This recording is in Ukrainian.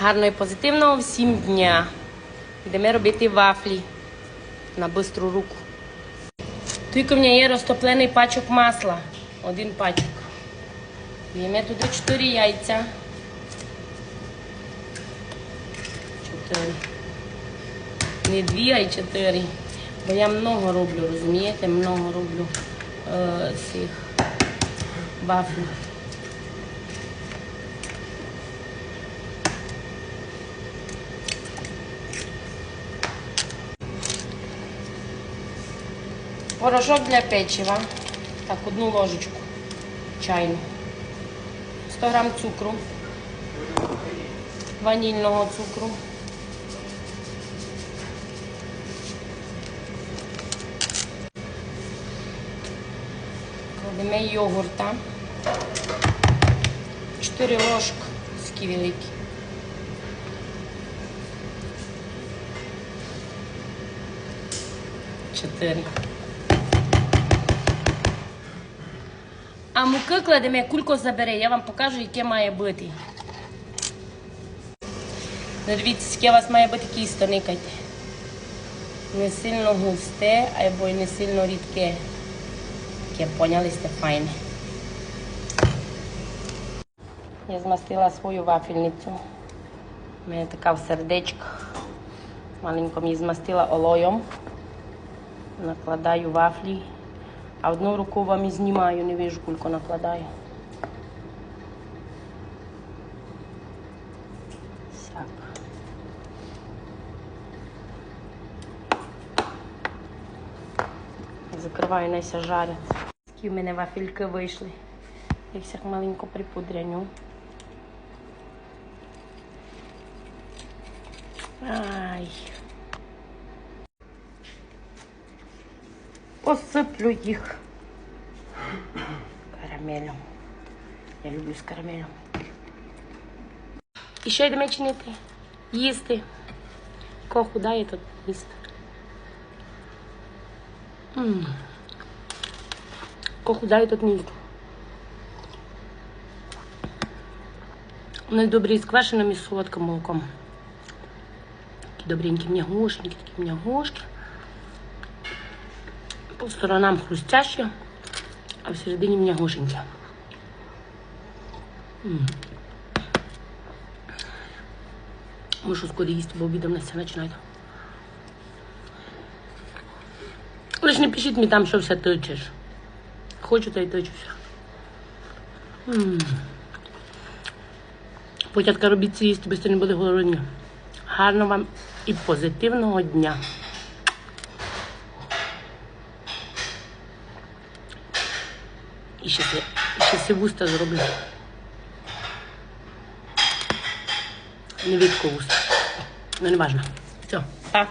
Гарного і позитивного всім дня. Йдемо робити вафлі на бистру руку. Тут у мене є розтоплений пачок масла. Один пачок. Даємо туди 4 яйця. 4. Не 2, а й 4. Бо я много роблю, розумієте? Много роблю е, цих вафлів. Порошок для печива. Так, одну ложечку чайну. 100 грам цукру. Ванільного цукру. Кладемо йогурта. 4 ложки такі великі. Чотири. А муки кладемо, кулько забере, я вам покажу, яке має бути. Ну, дивіться, яке у вас має бути кісто, никайте. Не сильно густе, або не сильно рідке. Яке поняли сте файне. Я змастила свою вафельницю. У мене така в сердечках. Маленько її змастила олоєм. Накладаю вафлі. А одну руку вам і знімаю, не вижу, кулько накладаю. Так. Закриваю, найся жарять. Такі в мене вафельки вийшли. Я всіх маленько припудряню. Ай. Посиплю їх карамелем. Я люблю з карамелем. І що йдемо чинити? Їсти. Кого худає, тут їсти. Кого худає, тут не їсть. Вони добрі з квашеним і з солодким молоком. Такі добренькі м'ягушенькі, такі м'ягушки. По сторонам хрустящі, а всередині м'ягушенькі. М. Мушу скоро їсти, бо обідом на це починають. Лиш не пишіть мені там, що все тичеш. Хочу, та й тичуся. М. Потятка робіть це їсти, без не буде голодні. Гарного вам і позитивного дня. І ще, си- ще си вуста зроблю. Не від вуста. Ну, не важно. Все, па.